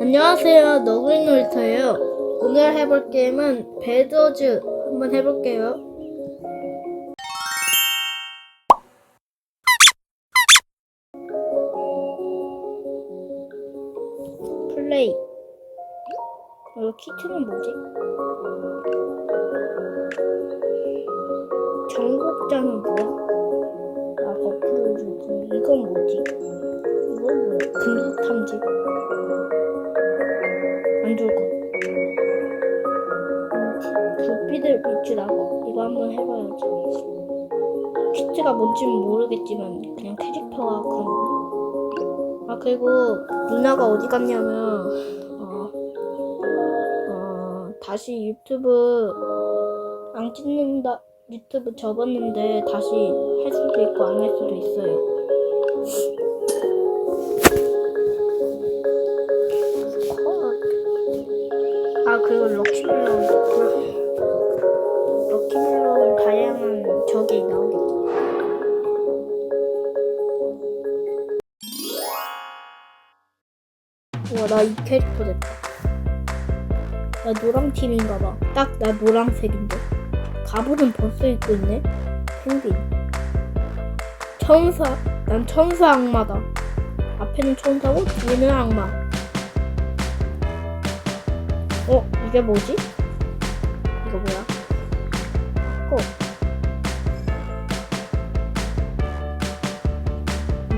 안녕하세요. 너구리 놀이터예요. 오늘 해볼 게임은 배드워즈 한번 해볼게요. 플레이. 어, 키트는 뭐지? 전국장은 뭐야? 아, 거꾸로 주지. 이건 뭐지? 이건 뭐야? 금속 탐지. 안 좋을 것. 음, 불빛을 비추라고 이거 한번 해봐야지. 퀴즈가 뭔지는 모르겠지만 그냥 캐릭터가 그런 거. 아 그리고 누나가 어디 갔냐면 어, 어 다시 유튜브 안 찍는다 유튜브 접었는데 다시 할 수도 있고 안 할 수도 있어요. 그리고 럭키블럭 럭키블럭은 다양한 적이 나오겠죠. 우와 나 이 캐릭터 됐다. 나 노랑 팀인가봐. 딱 나 노랑색인데. 갑옷은 벌써 입고 있네? 펭귄. 천사. 난 천사 악마다. 앞에는 천사고 뒤에는 악마 어, 이게 뭐지? 이거 뭐야? 어.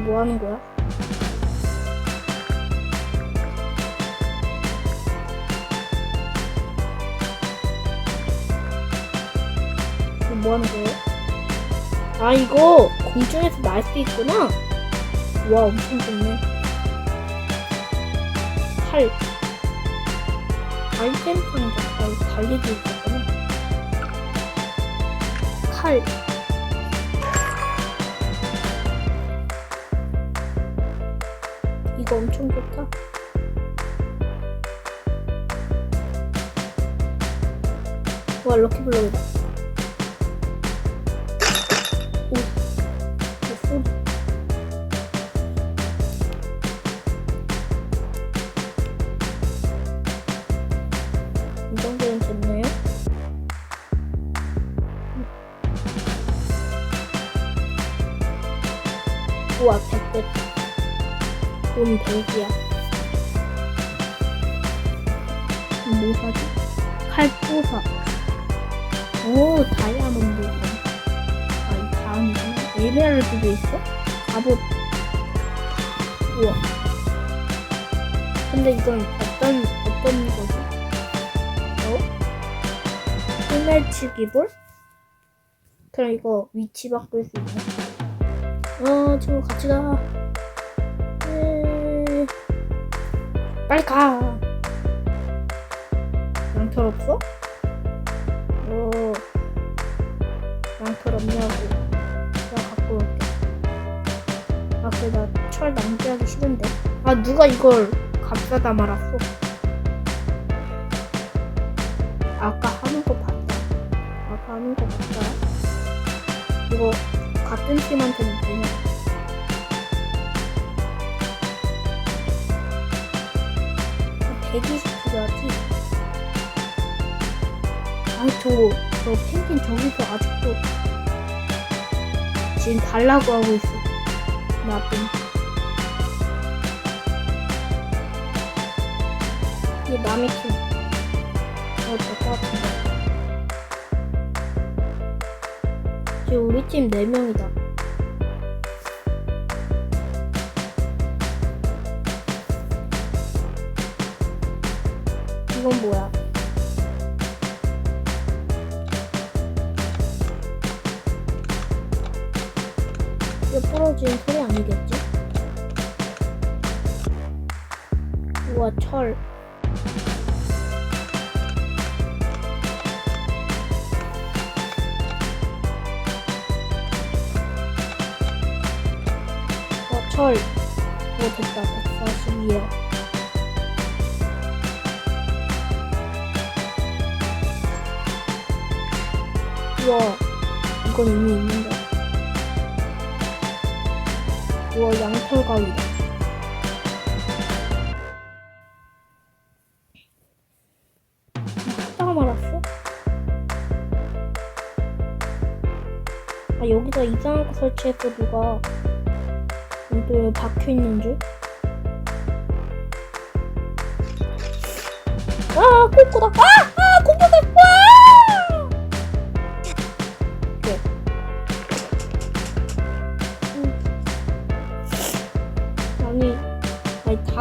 뭐 하는 거야? 뭐 하는 거예요? 아, 이거 공중에서 날 수 있구나? 와, 엄청 좋네. 칼. 상자 아, 달리기 있었구나 칼. 이거 엄청 좋다. 와 럭키블럭이다 돈 100이야. 뭐 사지? 칼 부사. 오, 다이아몬드. 아, 이 다음이구나. 에메랄드도 있어? 갑옷. 우와. 근데 이건 어떤, 어떤 거지? 어? 홈매치 볼 그럼 이거 위치 바꿀 수 있네. 어, 친구 같이 가. 빨리 가. 양털 없어? 어, 양털 없냐고. 내가 갖고 올게. 아, 그래, 나 철 낭비하기 싫은데. 아, 누가 이걸 갖다다 말았어. 아까 하는 거 봤다. 아까 하는 거 봤다. 이거 같은 팀한테는 되냐? 한 120kg야지. 아, 저, 저 펭귄 저기서 아직도 지금 달라고 하고 있어. 나쁜. 이게 남의 팀. 어, 될것 같은데. 지금 우리 팀 4명이다. 이건 뭐야? 이거 부러진 소리 아니겠지? 우와, 철. 어, 철. 어, 됐다. 142야. 우와 이건 의미 있는데 우와 양털가위다 하다가 말았어? 아 여기다 이상한 거 설치했어 누가 근데 박혀있는 줄? 아 꼬꼬다 아!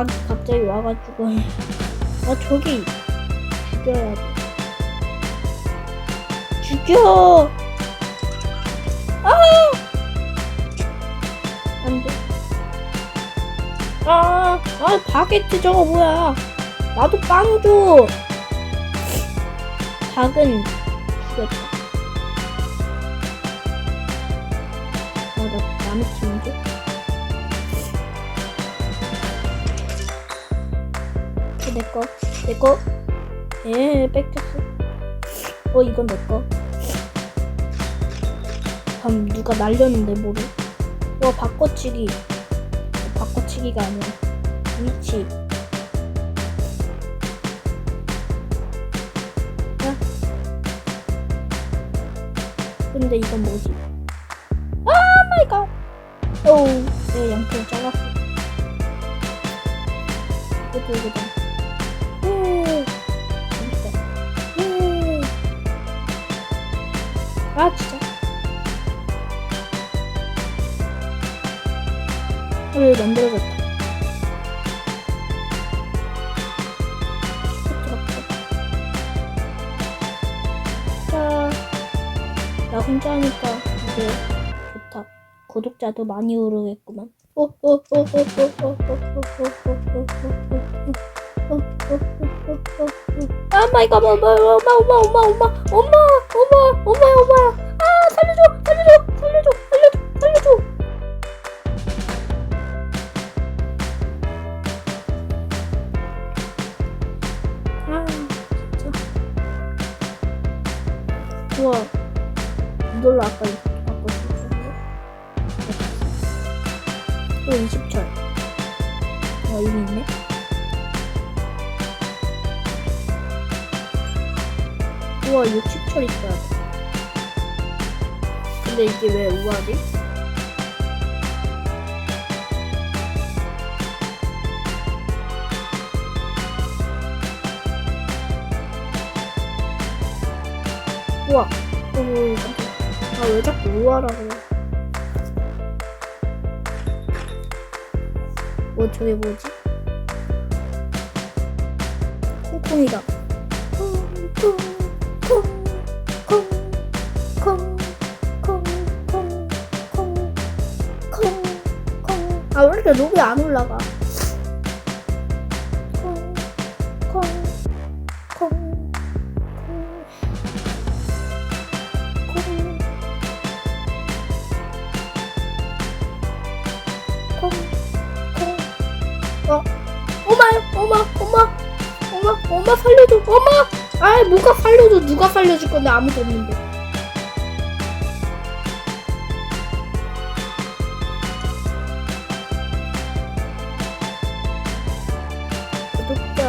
닭이 갑자기 와가지고 아 저기 죽여야 돼 죽여 아 안돼 아, 아 바게트 저거 뭐야 나도 빵 줘. 닭은 죽였다. 아, 나 남의 팀인데? 이거 내 거, 내 거. 예, 뺏겼어. 어, 이건 내 거. 방 누가 날렸는데 뭐를? 와, 바꿔치기. 바꿔치기가 아니야. 위치. 근데 이건 뭐지? 아 마이 갓! 오우, 내 양쪽 잘랐어. 이것도 이거다. 예. 예. 아, 진짜. 왜 만들어졌다. 자. 나 혼자 하니까 이제 좋다. 구독자도 많이 오르겠구만. 어, 아 마이 갓, 엄마, 엄마, 엄마, 엄마, 엄마, 엄마, 엄마, 엄마, 엄마야. 아, 살려줘, 살려줘, 살려줘, 살려줘, 살려줘. 아, 진짜. 우와. 이걸로 아까 바꿨었는데 또 20철 어 이미 있네 우와 60철 있어야 돼 근데 이게 왜 우아지? 우와 오 깜짝이야. 아왜 자꾸 우아라 그래 뭐 저게 뭐지? 콩콩이다. 콩콩 이렇게 높이 안 올라가. 어, 엄마, 엄마, 엄마, 엄마, 엄마 살려줘, 엄마. 아, 누가 살려줘? 누가 살려줄 건데 아무도 없는데.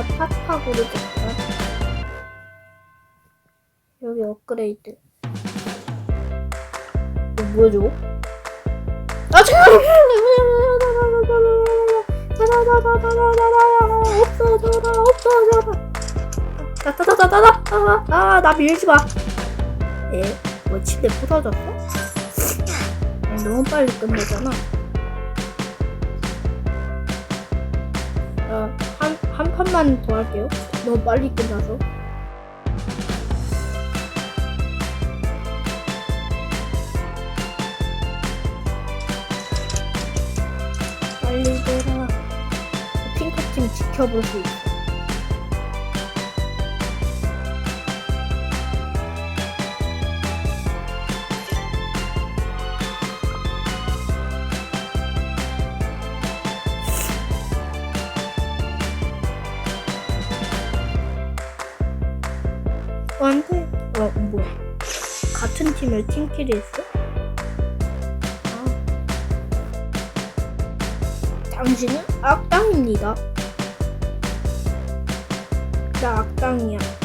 구독자 팍팍 오르겠다. 여기 업그레이드. 이거 저거? 아 잠깐! 없어져라 없어져라 따따따따따 아나 밀지 마. 에? 뭐 침대 부서졌어? 너무 빨리 끝내잖아. 어, 판만 더 할게요. 너무 빨리 끝나서. 빨리 되라. 핑크팀 지켜볼 수 있어. 어, 팀을 팀끼리 했어? 아. 당신은 악당입니다. 나 악당이야.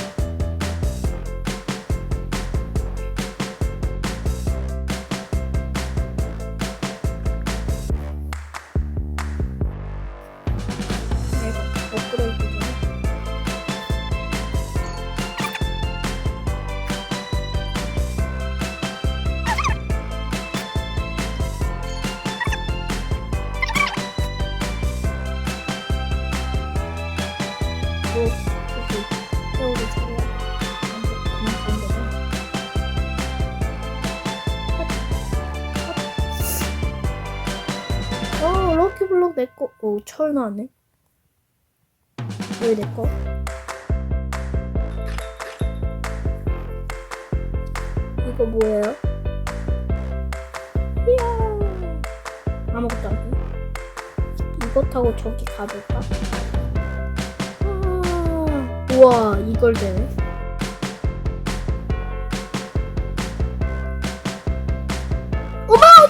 내 거. 오, 철 나왔네. 여기 내 거. 이거 뭐예요? 이야. 아무것도 안 돼. 이거 타고 저기 가볼까? 아, 우와, 이걸 어마, 어마,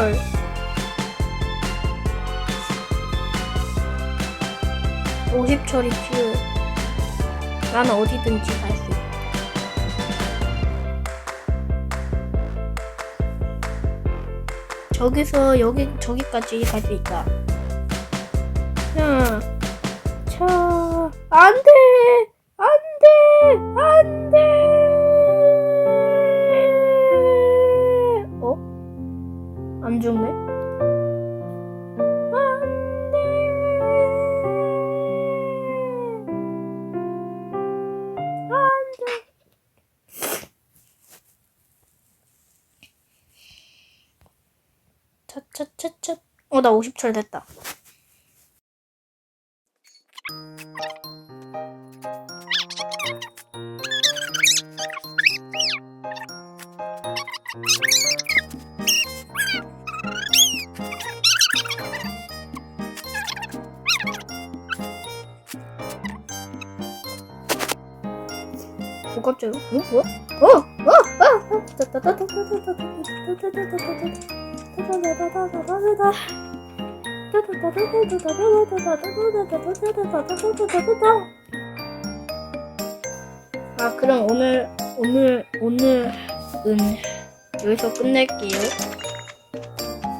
50철. 오십 철이 필요해. 나는 어디든지 갈 수 있다. 저기서 여기 저기까지 갈 수 있다. 자, 자, 안 돼! 안 돼! 안 죽네? 차차차차. 어, 나 50철 됐다. 어, 깜짝이야. 어? 뭐야? 어! 어! 어! 아, 그럼 오늘, 오늘, 오늘은 여기서 끝낼게요.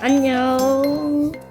안녕.